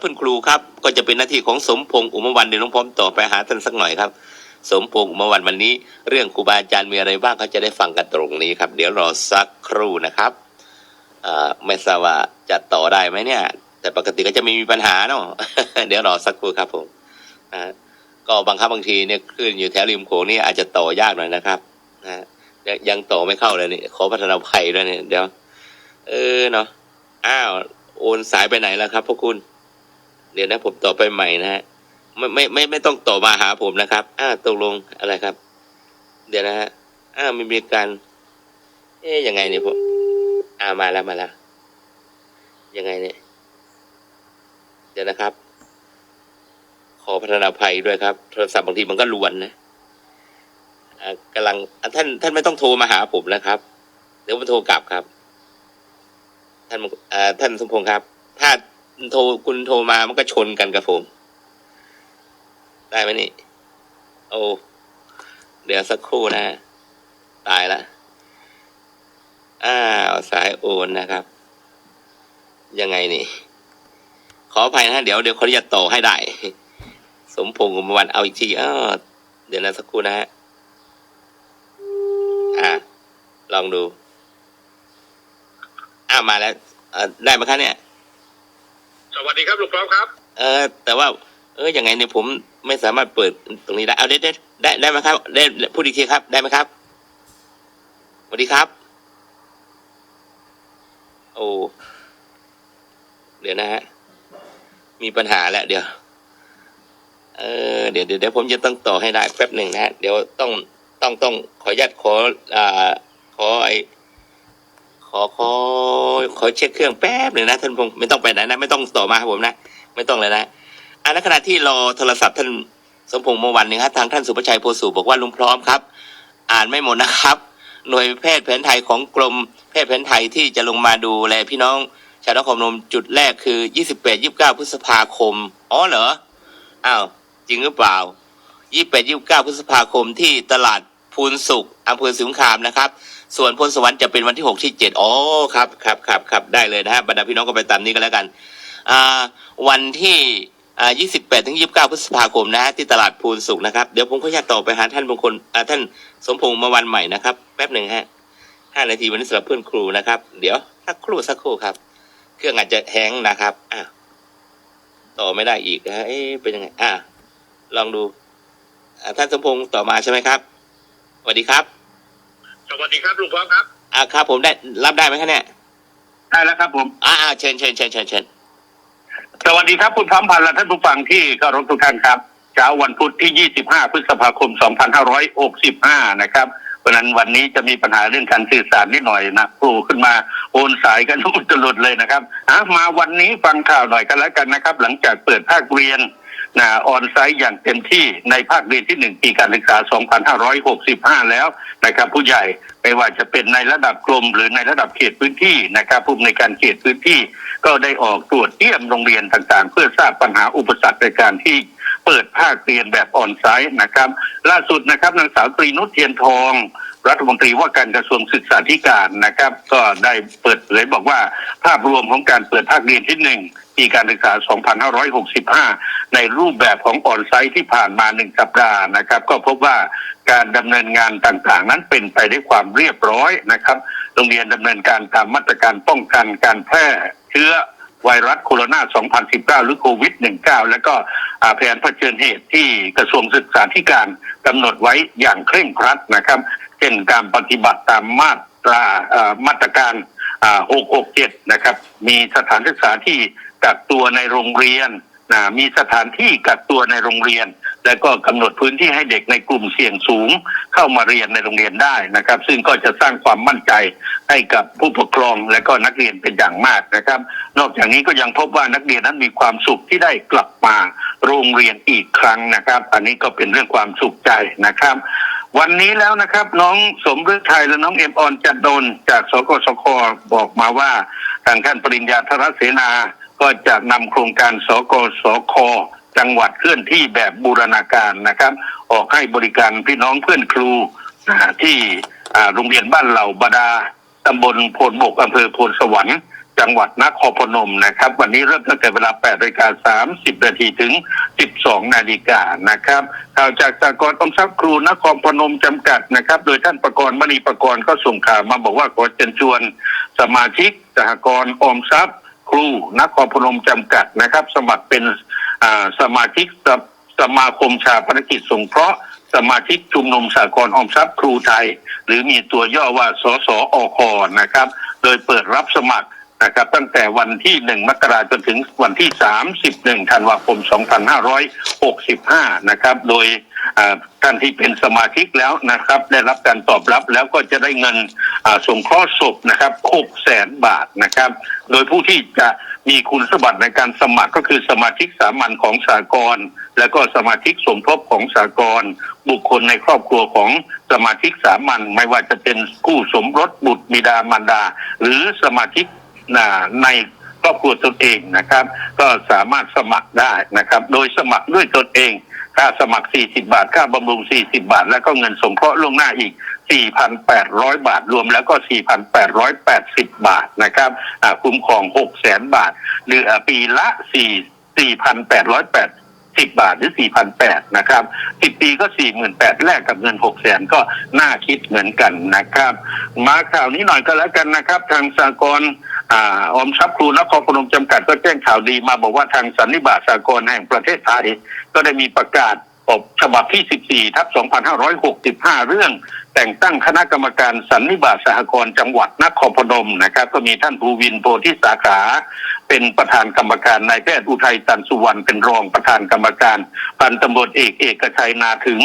เพื่อนครูครับก็จะเป็นหน้าที่ของสมพงษ์อุมาวันเดี๋ยวน้องพร้อมต่อไปหาท่านสักหน่อยครับ สมพงษ์อุมาวันวันนี้ เรื่องครูบาอาจารย์มีอะไรบ้างเขาจะได้ฟังกันตรงนี้ครับ เดี๋ยวรอสักครู่นะครับไม่ทราบว่าจะต่อได้ไหมเนี่ย แต่ปกติก็จะไม่มีปัญหาเนาะเดี๋ยวรอสักครู่ครับผมนะก็บางครั้งบางทีเนี่ยคลื่นอยู่แถวริมโขงนี่อาจจะต่อยากหน่อยนะครับนะยังยังต่อไม่เข้าเลยนี่ขอพัฒนาภัยด้วยเนี่ยเดี๋ยว เออเนาะอ้าวโอนสายไปไหนแล้วครับพวกคุณ เดี๋ยวนะผมต่อไปใหม่นะฮะไม่ไม่ไม่ไม่ต้องต่อมาหาผมนะครับ อ้าตกลงอะไรครับ เดี๋ยวนะฮะอ้าม่มีการ เอ๊ยยังไงเนี่ยผมอ้ามาแล้วมาแล้วยังไงเนี่ย เดี๋ยวนะครับ ขอพัฒนาภัยด้วยครับ โทรศัพท์บางทีมันก็ลวนนะอ่ากำลังท่านท่านไม่ต้องโทรมาหาผมนะครับ เดี๋ยวผมโทรกลับครับ ท่านเอ่อท่านสมพงษ์ครับ ถ้า โทรคุณโทรมามันก็ชนกันกับผม ได้ไหมนี่ โอ้เดี๋ยวสักครู่นะ ตายละอ้าวสายโอนนะครับ ยังไงนี่ ขออภัยนะเดี๋ยวเดี๋ยวขออนุญาตต่อให้ได้ สมพงษ์กุมวันเอาอีกทีอ้าวเดี๋ยวนะสักครู่นะฮะอ่าลองดู อ้าวมาแล้วได้ไหมครับเนี่ย วัสดีครับลุงพร้อมครับ เออ แต่ว่า เออยังไงเนี่ยผมไม่สามารถเปิดตรงนี้ได้ เอาได้ได้ได้ได้ไหมครับ ได้พูดอีกทีครับ ได้ไหมครับสวัสดีครับ โอ้เดี๋ยวนะฮะ มีปัญหาแล้วเดี๋ยว เออ เดี๋ยวเดี๋ยวเดี๋ยวผมจะต้องต่อให้ได้แป๊บหนึ่งนะฮะ เดี๋ยวต้องต้องต้องขออนุญาตขออ่าขอไอ ขอขอขอเช็คเครื่องแป๊บหนึ่งนะท่านพงศ์ไม่ต้องไปไหนนะ ไม่ต้องต่อมาครับผมนะ ไม่ต้องเลยนะอันในขณะที่รอโทรศัพท์ท่านสมพงษ์เมื่อวันหนึงครับทางท่านสุประชัยโพสูบอกว่าลุงพร้อมครับ อ่านไม่หมดนะครับ หน่วยแพทย์แผนไทยของกรมแพทย์แผนไทยที่จะลงมาดูแลพี่น้องชาวนครนมจุดแรกคือ 28 29 พฤษภาคม อ๋อเหรอ อ้าว จริงหรือเปล่า 28 29 พฤษภาคมที่ตลาดพูนสุขอำเภอสิงคามนะครับ ส่วนพลสวรรค์จะเป็นวันที่6ที่7อ๋อครับครับครับครับได้เลยนะฮะบรรดาพี่น้องก็ไปตามนี้กันแล้วกันอ่าวันที่อ่า28ถึง29พฤษภาคมนะฮะที่ตลาดพูนสุขนะครับเดี๋ยวผมขออนุญาตต่อไปหาท่านบางคนอ่าท่านสมพงษ์มาวันใหม่นะครับแป๊บหนึ่งฮะห้านาทีวันนี้สำหรับเพื่อนครูนะครับ เดี๋ยวสักครู่สักครู่ครับ เครื่องอาจจะแฮงนะครับอ่าต่อไม่ได้อีกนะฮะเอ๊ะเป็นยังไงอ่าลองดูท่านสมพงษ์ต่อมาใช่ไหมครับสวัสดีครับ สวัสดีครับลุงพร้อมครับ อ่าครับ ผมได้รับได้ไหมครับเนี่ยได้แล้วครับผม อ่าอ่าเชิญเชิญเชิญเชิญเชิญสวัสดีครับคุณพร้อมพันธ์และท่านผู้ฟังที่เคารพทุกท่านครับเช้าวันพุธที่ 25 พฤษภาคม 2565 นะครับเพราะฉะนั้นวันนี้จะมีปัญหาเรื่องการสื่อสารนิดหน่อยนะครูขึ้นมาโอนสายกันทุกจรดเลยนะครับอะมาวันนี้ฟังข่าวหน่อยกันแล้วกันนะครับ หลังจากเปิดภาคเรียน นะออนไซต์อย่างเต็มที่ในภาคเรียนที่หนึ่งปีการศึกษา 2565 แล้วนะครับผู้ใหญ่ไม่ว่าจะเป็นในระดับกรมหรือในระดับเขตพื้นที่นะครับผู้ในการเขตพื้นที่ก็ได้ออกตรวจเยี่ยมโรงเรียนต่างๆ เพื่อทราบปัญหาอุปสรรคในการที่ เปิดภาคเรียนแบบออนไซต์นะครับ ล่าสุดนะครับนางสาวตรีนุชเทียนทอง รัฐมนตรีว่าการกระทรวงศึกษาธิการนะครับ ก็ได้เปิดเผยบอกว่าภาพรวมของการเปิดภาคเรียนที่หนึ่งปีการศึกษา 2565 ในรูปแบบของออนไซต์ที่ผ่านมาหนึ่งสัปดาห์นะครับ ก็พบว่าการดำเนินงานต่างๆ นั้นเป็นไปด้วยความเรียบร้อยนะครับ โรงเรียนดำเนินการตามมาตรการป้องกันการแพร่เชื้อ ไวรัสโคโรนา 2019 หรือโควิด 19 แล้วก็แผนเผชิญเหตุที่กระทรวงศึกษาธิการกำหนดไว้อย่างเคร่งครัดนะครับ เช่นการปฏิบัติตามมาตรามาตรการ 667 นะครับ มีสถานศึกษาที่กักตัวในโรงเรียนนะมีสถานที่กักตัวในโรงเรียน และก็กำหนดพื้นที่ให้เด็กในกลุ่มเสี่ยงสูง เข้ามาเรียนในโรงเรียนได้นะครับ ซึ่งก็จะสร้างความมั่นใจให้กับผู้ปกครองและก็นักเรียนเป็นอย่างมากนะครับ นอกจากนี้ก็ยังพบว่านักเรียนนั้นมีความสุขที่ได้กลับมาโรงเรียนอีกครั้งนะครับ อันนี้ก็เป็นเรื่องความสุขใจนะครับวันนี้แล้วนะครับน้องสมฤทัยและน้องเอ็มออนจัดโดนจากสกสคบอกมาว่าทางท่านปริญญาธรเสนา ก็จะนำโครงการสกสค จังหวัดเคลื่อนที่แบบบูรณาการนะครับ ออกให้บริการพี่น้องเพื่อนครูที่โรงเรียนบ้านเหล่าบดาตำบลโพนบกอำเภอโพนสวรรค์จังหวัดนครพนมนะครับ วันนี้เริ่มตั้งแต่เวลา8นาฬิกา30 นาทีถึง 12 นาฬิกานะครับข่าวจากสากลอมทรัพย์ครูนครพนมจำกัดนะครับ โดยท่านประกรณ์มณีประกรณ์ก็ส่งข่าวมาบอกว่าขอเชิญชวน สมาชิกสหกรณ์ออมทรัพย์ ครูนครพนมจำกัดนะครับ สมัครเป็น สมาชิกสสมาคมชาปนกิจสงเคราะห์ สมาชิกชุมนุมสากลออมทรัพย์ครูไทย หรือมีตัวย่อว่าสสอคนะครับ โดยเปิดรับสมัคร นะครับตั้งแต่วันที่หนึ่งมกราจนถึงวันที่สามสิบหนึ่งธันวาคมสองพันห้าร้อยหกสิบห้านะครับ โดยอ่าท่านที่เป็นสมาชิกแล้วนะครับ ได้รับการตอบรับแล้วก็จะได้เงินอ่าสงเคราะห์ศพนะครับหกแสนบาทนะครับ โดยผู้ที่จะมีคุณสมบัติในการสมัครก็คือสมาชิกสามัญของสากลแล้วก็สมาชิกสมทบของสากลบุคคลในครอบครัวของสมาชิกสามัญไม่ว่าจะเป็นคู่สมรสบุตรบิดามารดา หรือสมาชิก ในครอบครัวตนเองนะครับ ก็สามารถสมัครได้นะครับ โดยสมัครด้วยตนเอง ค่าสมัคร 40 บาท ค่าบำรุง 40 บาท แล้วก็เงินสงเคราะห์ล่วงหน้าอีก 4,800 บาท รวมแล้วก็ 4,880 บาทนะครับคุ้มครอง6แสนบาท หรืออ่าปีละ 4 4,880 สิบบาทหรือ4,800นแปดนะครับ10ปีก็48,000แปดแลกกับเงิน6แสนก็น่าคิดเหมือนกันนะครับ มาข่าวนี้หน่อยก็แล้วกันนะครับ ทางสากลออมทรัพย์ครูนครพนมจำกัดก็แจ้งข่าวดีมาบอกว่าทางสันนิบาตสากลแห่งประเทศไทย ก็ได้มีประกาศออกฉบับที่ 14 ทับ 2565 เรื่องแต่งตั้งคณะกรรมการสันนิบาตสหกรณ์จังหวัดนครพนมนะครับ ก็มีท่านภูวินโพธิสาขา เป็นประธานกรรมการนายแพทย์อุทัยตันสุวรรณเป็นรองประธานกรรมการพันตำรวจเอกเอกชัยนาถึง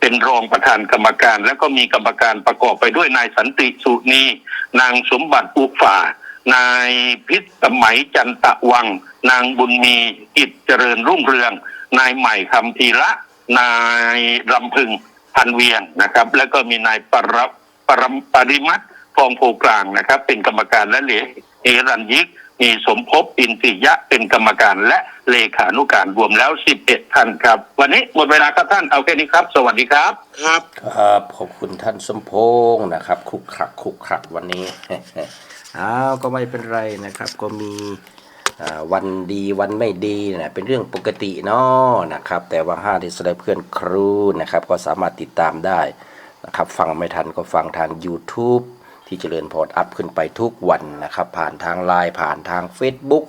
เป็นรองประธานกรรมการ แล้วก็มีกรรมการประกอบไปด้วยนายสันติสุนีนางสมบัติอุฝ่านายพิษสมัยจันตะวัง นางบุญมีกิจเจริญรุ่งเรือง นายใหม่คำทีละนายรำพึงพันเวียงนะครับ แล้วก็มีนายปรบปรปริมัตฟองโพกลางนะครับ เป็นกรรมการและเหลเอรันยิก มีสมภพอินทริยะเป็นกรรมการและเลขานุการรวมแล้ว 11 ท่านครับ วันนี้หมดเวลาครับท่านเอาแค่นี้ครับ สวัสดีครับ ครับครับขอบคุณท่านสมพงษ์นะครับคุกครักคุกครักวันนี้ อ้าวก็ไม่เป็นไรนะครับ ก็มีอ่าวันดีวันไม่ดีนะเป็นเรื่องปกติเนาะนะครับ แต่ว่าห้าที่แสดงเพื่อนครูนะครับ ก็สามารถติดตามได้นะครับ ฟังไม่ทันก็ฟังทาง YouTube ที่เจริญพอร์ตอัพขึ้นไปทุกวันนะครับ ผ่านทางไลน์ผ่านทาง Facebook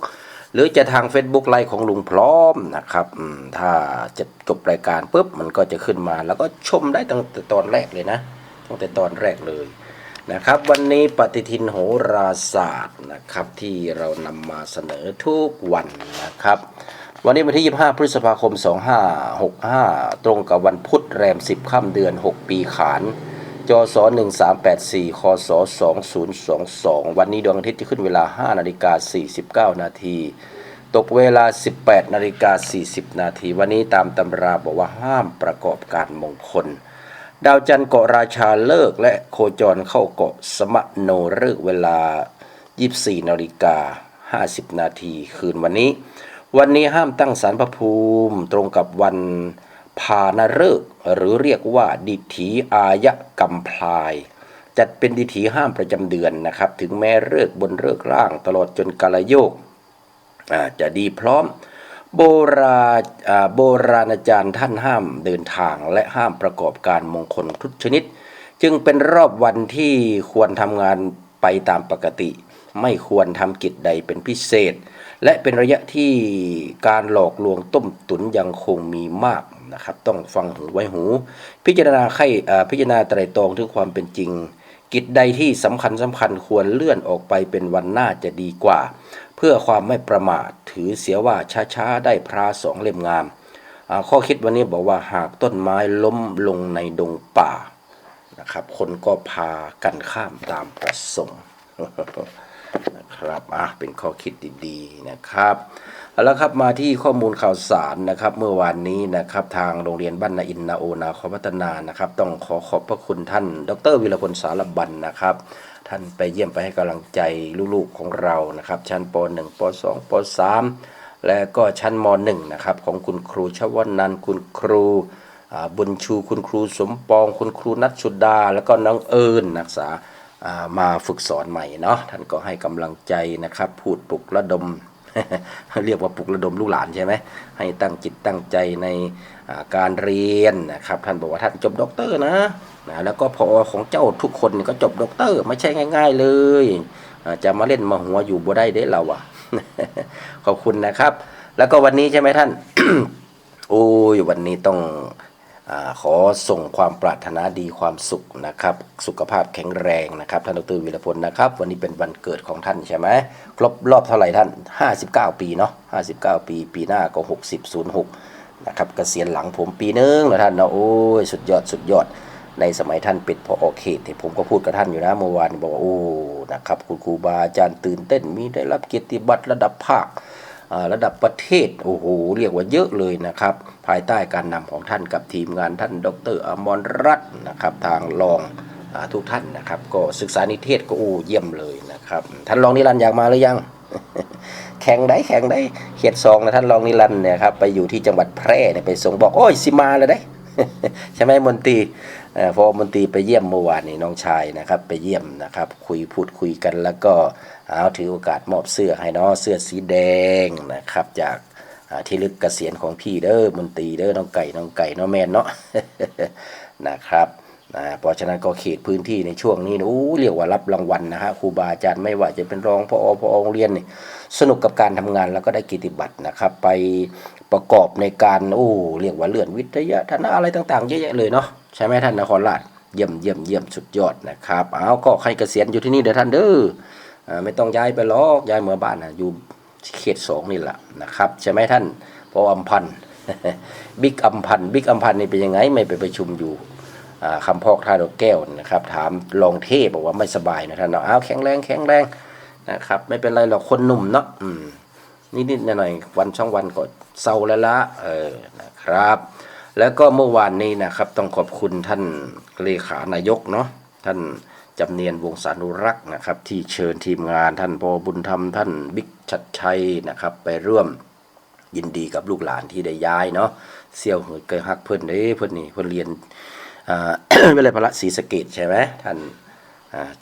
หรือจะทาง Facebook ไลน์ของลุงพร้อมนะครับถ้าจะจบรายการปุ๊บมันก็จะขึ้นมา แล้วก็ชมได้ตั้งแต่ตอนแรกเลยนะตั้งแต่ตอนแรกเลยนะครับ วันนี้ปฏิทินโหราศาสตร์นะครับ ที่เรานำมาเสนอทุกวันนะครับ วันนี้วันที่ 25 พฤษภาคม 2565 ตรงกับวันพุธแรม 10 ค่ำเดือน 6 ปีขาน จศ1384คศ2022 วันนี้ดวงอาทิตย์จะขึ้นเวลา 5 นาฬิกา 49 นาที ตกเวลา 18 นาฬิกา 40 นาที วันนี้ตามตำราบอกว่าห้ามประกอบการมงคล ดาวจันทร์เกาะราชาเลิกและโคจรเข้าเกาะสมะโนเลิกเวลา 24 นาฬิกา 50 นาที คืนวันนี้ วันนี้ห้ามตั้งสารพระภูมิตรงกับวัน พานฤกหรือเรียกว่าดิถีอายะกำพลาย จัดเป็นดิถีห้ามประจำเดือนนะครับ ถึงแม้เลิกบนเลิกษ์ล่างตลอดจนกาลโยกจะดีพร้อมโบราณอาโบราณอาจารย์ท่านห้ามเดินทางและห้ามประกอบการมงคลทุกชนิด จึงเป็นรอบวันที่ควรทำงานไปตามปกติ ไม่ควรทำกิจใดเป็นพิเศษ และเป็นระยะที่การหลอกลวงต้มตุนยังคงมีมาก นะครับ ต้องฟังหูไว้หู พิจารณาไข่พิจารณาไตรตรองถึงความเป็นจริง กิจใดที่สำคัญสำคัญควรเลื่อนออกไปเป็นวันหน้าจะดีกว่า เพื่อความไม่ประมาทถือเสียว่าช้าๆได้พระสองเล่มงาม ข้อคิดวันนี้บอกว่าหากต้นไม้ล้มลงในดงป่านะครับ คนก็พากันข้ามตามประสงค์นะครับอะเป็นข้อคิดดีๆนะครับ เอาละครับมาที่ข้อมูลข่าวสารนะครับเมื่อวานนี้นะครับทางโรงเรียนบ้านนาอินนาโอนาขอพัฒนานะครับต้องขอขอบพระคุณท่าน ดรวิรพลสารบันนะครับ ท่านไปเยี่ยมไปให้กำลังใจลูกๆของเรานะครับ ชั้นป .1 ป .2 ป .3 และก็ชั้นม .1 นะครับของคุณครูชวนันคุณครูบุญชูคุณครูสมปอง คุณครูนัทสุดา แล้วก็น้องเอิญนักศึกษามาฝึกสอนใหม่เนาะท่านก็ให้กำลังใจนะครับพูดปลุกระดม เรียกว่าปลุกระดมลูกหลานใช่ไหมให้ตั้งจิตตั้งใจในการเรียนนะครับท่านบอกว่าท่านจบด็อกเตอร์นะนะแล้วก็พอของเจ้าทุกคนก็จบด็อกเตอร์ไม่ใช่ง่าย ๆ เลยจะมาเล่นมาหัวอยู่บ่ได้เด้เราอะขอบคุณนะครับ แล้วก็วันนี้ใช่ไหมท่านโอ้ยวันนี้ต้อง ขอส่งความปรารถนาดีความสุขนะครับ สุขภาพแข็งแรงนะครับ ท่านดรวีรพลนะครับ วันนี้เป็นวันเกิดของท่านใช่ไหมครบรอบเท่าไหร่ท่าน 59 ปีเนาะ59 ปี ปีหน้าก็ 60 06นะครับเกษียณหลังผมปีนึงแล้วท่านเนาะโอ้ยสุดยอดสุดยอด ในสมัยท่านเป็นพออเขตที่ผมก็พูดกับท่านอยู่นะเมื่อวานบอกว่าโอ้นะครับคุณครูบาอาจารย์ตื่นเต้นมีได้รับเกียรติบัตรระดับภาค ระดับประเทศโอ้โหเรียกว่าเยอะเลยนะครับ ภายใต้การนำของท่านกับทีมงานท่านดรอมรรัตน์นะครับทางรองอทุกท่านนะครับ ก็ศึกษานิเทศก็โอ้เยี่ยมเลยนะครับท่านรองนิรันดร์อยากมาหรือยัง แข่งได้แข่งได้เขตสองนะท่านรองนิรันดร์เนี่ยครับไปอยู่ที่จังหวัดแพร่เนี่ยไปส่งบอกโอ้ยสิมาเลยได้ใช่ไหมมนตรี พอมนตรีไปเยี่ยมเมื่อวานนี้น้องชายนะครับ ไปเยี่ยมนะครับ คุยพูดคุยกันแล้วก็เอาถือโอกาสมอบเสื้อให้เนาะเสื้อสีแดงนะครับ จากที่ลึกเกษียณของพี่เด้อมนตรีเด้อน้องไก่น้องไก่น้องแมนเนาะนะครับนะเพราะฉะนั้นก็เขตพื้นที่ในช่วงนี้นะอู้เรียกว่ารับรางวัลนะฮะครูบาอาจารย์ไม่ว่าจะเป็นรองพอพอโรงเรียนนี่สนุกกับการทำงานแล้วก็ได้กิติบัตรนะครับ ไปประกอบในการโอ้เรียกว่าเลื่อนวิทยาทนอะไรต่างๆเยอะแยะเลยเนาะ ใช่ไหมท่านนครราชเยี่ยมเยี่ยมเยี่ยมสุดยอดนะครับเอาก็ใครเกษียณอยู่ที่นี่เด้อท่านเด้อไม่ต้องย้ายไปหรอกย้ายเมืองบ้านนะอยู่เขตสองนี่แหละนะครับใช่ไหมท่านพออัมพันธ์บิ๊กอัมพันธ์บิ๊กอัมพันธ์นี่เป็นยังไงไม่ไปประชุมอยู่อ่าคำพอกท่าดอกแก้วนะครับ ถามรองเทพบอกว่าไม่สบายนะท่านเนาะอ้าวแข็งแรงแข็งแรงนะครับ ไม่เป็นไรหรอกคนหนุ่มเนาะนิดๆหน่อยๆวันช่องวันก็เศร้าแล้วละเออนะครับ แล้วก็เมื่อวานนี้นะครับต้องขอบคุณท่านเลขานายกเนาะท่านจำเนียนวงศานุรักษ์นะครับ ที่เชิญทีมงานท่านพอบุญธรรมท่านบิ๊กชัดชัยนะครับ ไปร่วมยินดีกับลูกหลานที่ได้ย้ายเนาะเสี่ยวเหิดเกยฮักเพิ่นเด้เพิ่นนี่เพิ่นเรียนอ่าวิทยาลัยพระศรีสเกดใช่ไหมท่าน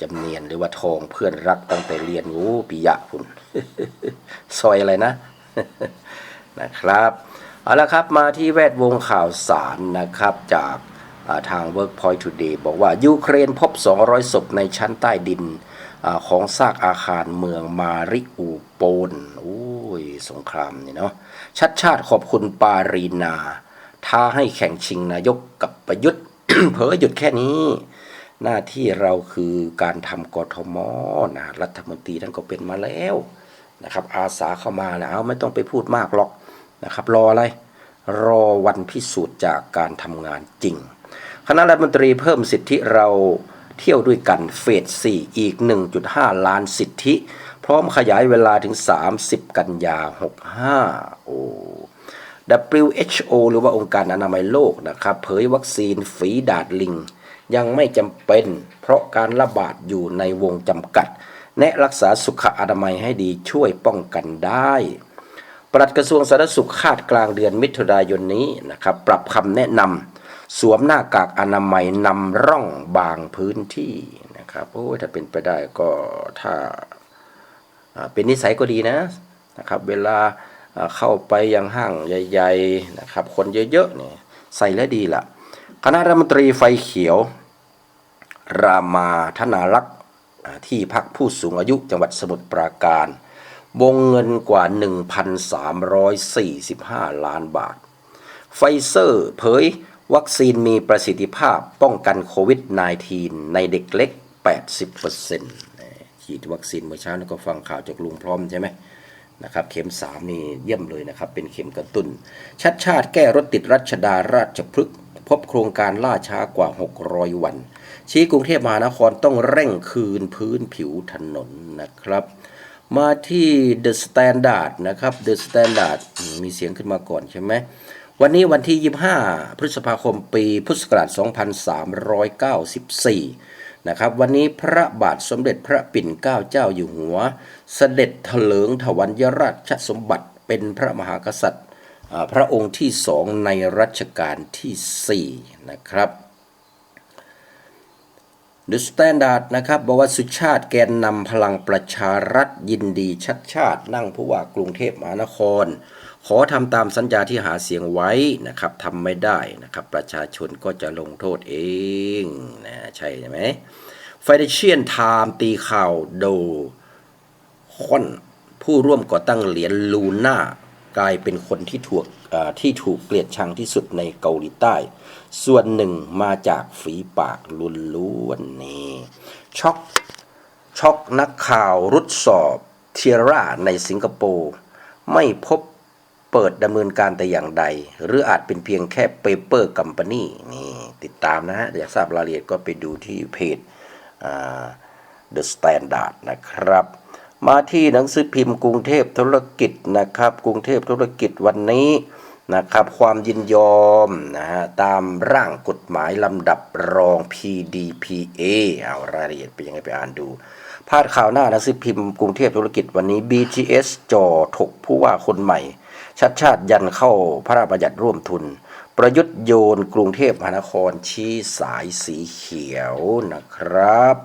จำเนียนหรือว่าทองเพื่อนรักตั้งแต่เรียนโอ้ปิยะพุ่นซอยอะไรนะนะครับ เอาละครับมาที่แวดวงข่าวสารนะครับจากทาง Workpoint Today บอกว่า ยูเครนพบ 200 ศพในชั้นใต้ดินอของซากอาคารเมืองมาริอูโปนโอ้ยสงครามนี่เนาะชัดชาติขอบคุณปารีนาท้าให้แข่งชิงนายกกับประยุทธ์ เผอหยุดแค่นี้ หน้าที่เราคือการทำกทมนะรัฐมนตรีท่านก็เป็นมาแล้วนะครับอาสาเข้ามานะเอาไม่ต้องไปพูดมากหรอก นะครับ รออะไร รอวันพิสูจน์จากการทำงานจริง คณะรัฐมนตรีเพิ่มสิทธิเราเที่ยวด้วยกันเฟส 4 อีก 1.5 ล้านสิทธิ พร้อมขยายเวลาถึง 30 กันยา 65 โอ้ WHO หรือว่าองค์การอนามัยโลกนะครับ เผยวัคซีนฝีดาดลิง ยังไม่จำเป็น เพราะการระบาดอยู่ในวงจำกัด แนะรักษาสุขอนามัยให้ดีช่วยป้องกันได้ ปลัดกระทรวงสาธารณสุขคาดกลางเดือนมิถุนายนนี้นะครับ ปรับคำแนะนำสวมหน้ากากอนามัยนำร่องบางพื้นที่นะครับโอ้ถ้าเป็นไปได้ก็ถ้าเป็นนิสัยก็ดีนะนะครับ เวลาเข้าไปยังห้างใหญ่ๆนะครับ คนเยอะๆเนี่ยใส่แล้วดีละคณะรัฐมนตรีไฟเขียว รามาธนารักษ์ที่พักผู้สูงอายุจังหวัดสมุทรปราการ วงเงินกว่า 1,345 ล้านบาท ไฟเซอร์เผยวัคซีนมีประสิทธิภาพป้องกันโควิด -19 ในเด็กเล็ก 80%ฉีดวัคซีนเมื่อเช้านี่ก็ฟังข่าวจากลุงพร้อมใช่ไหมนะครับ เข็ม 3 นี่เยี่ยมเลยนะครับ เป็นเข็มกระตุน้น ชัดชาติแก้รถติดรัชดาราชพฤกษ์พบโครงการล่าช้ากว่า 600 วัน ชี้กรุงเทพมหานครต้องเร่งคืนพื้นผิวถนนนะครับ มาที่ The Standard นะครับ The Standard มีเสียงขึ้นมาก่อนใช่ไหมวันนี้วันที่ 25 พฤษภาคมปีพุทธศักราช 2394 นะครับวันนี้พระบาทสมเด็จพระปิ่นเกล้าเจ้าอยู่หัว เสด็จเถลิงถวัลยราชสมบัติเป็นพระมหากษัตริย์ พระองค์ที่สองในรัชกาลที่ 4 นะครับ The Standard นะครับบอกว่าสุชาติแกนนำพลังประชารัฐยินดีชัดชาตินั่งผู้ว่ากรุงเทพมหานคร ขอทำตามสัญญาที่หาเสียงไว้นะครับทำไม่ได้นะครับ ประชาชนก็จะลงโทษเองนะใช่ไหม Financial Times ตีข่าวโดคอนผู้ร่วมก่อตั้งเหรียญลูน่ากลายเป็นคนที่ถูกที่ถูกเกลียดชังที่สุดในเกาหลีใต้ ส่วนหนึ่งมาจากฝีปากลุนล้วนนี่ช็อกช็อกนักข่าวรุดสอบเทียร่าในสิงคโปร์ไม่พบเปิดดำเนินการแต่อย่างใด หรืออาจเป็นเพียงแค่เปเปอร์กัมปานีนี่ติดตามนะฮะ อยากทราบรายละเอียดก็ไปดูที่เพจ The Standard นะครับ มาที่หนังสือพิมพ์กรุงเทพธุรกิจนะครับ กรุงเทพธุรกิจวันนี้ นะครับความยินยอมนะฮะตามร่างกฎหมายลำดับรอง PDPA เอารายละเอียดไปยังไงไปอ่านดู พาดข่าวหน้าหนังสือพิมพ์กรุงเทพธุรกิจวันนี้ BTS จอถกผู้ว่าคนใหม่ ชัดชาติยันเข้าพระราชบัญญัติร่วมทุน ประยุทธ์โยนกรุงเทพมหานครชี้สายสีเขียวนะครับ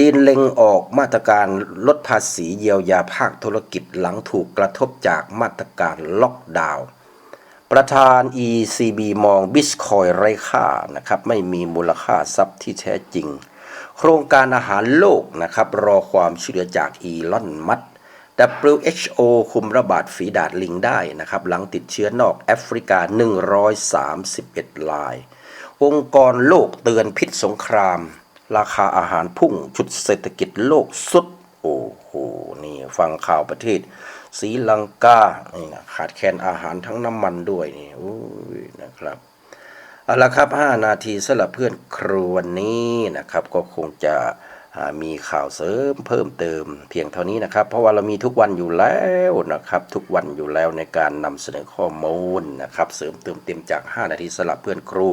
จีนเล็งออกมาตรการลดภาษีเยียวยาภาคธุรกิจหลังถูกกระทบจากมาตรการล็อกดาวน์ประธาน ECB มองบิสคอยไร้ค่านะครับไม่มีมูลค่าทรัพย์ที่แท้จริง โครงการอาหารโลกนะครับรอความช่วยเหลือจากอีลอนมัส WHO คุมระบาดฝีดาดลิงได้นะครับหลังติดเชื้อนอกแอฟริกา 131ราย องค์กรโลกเตือนพิษสงคราม ราคาอาหารพุ่งจุดเศรษฐกิจโลกสุด โอ้โห นี่ฟังข่าวประเทศศรีลังกานี่นะขาดแคลนอาหารทั้งน้ำมันด้วยนี่โอ้ยนะครับเอาละครับ 5 นาทีสำหรับเพื่อนครูวันนี้นะครับ ก็คงจะมีข่าวเสริมเพิ่มเติมเพียงเท่านี้นะครับ เพราะว่าเรามีทุกวันอยู่แล้วนะครับ ทุกวันอยู่แล้วในการนำเสนอข้อมูลนะครับ เสริมเติมเต็มจาก 5 นาทีสำหรับเพื่อนครู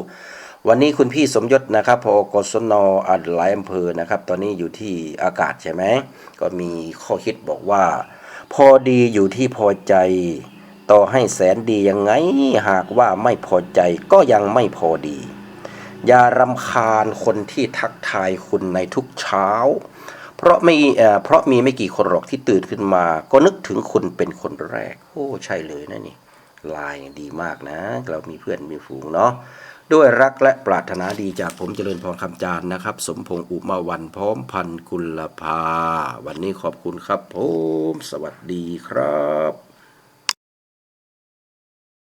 วันนี้คุณพี่สมยศนะครับพอกศนอัดหลายอำเภอนะครับ ตอนนี้อยู่ที่อากาศใช่ไหมก็มีข้อคิดบอกว่า พอดีอยู่ที่พอใจ ต่อให้แสนดียังไง หากว่าไม่พอใจก็ยังไม่พอดี อย่ารำคาญคนที่ทักทายคุณในทุกเช้า เพราะไม่เอ่อเพราะมีไม่กี่คนหรอกที่ตื่นขึ้นมา ก็นึกถึงคุณเป็นคนแรก โอ้ใช่เลยนะนี่ลายดีมากนะ เรามีเพื่อนมีฝูงเนาะ ด้วยรักและปรารถนาดีจากผมเจริญพรคำจานนะครับ สมพงษ์อุมาวันพร้อมพันกุลภา วันนี้ขอบคุณครับผม สวัสดีครับ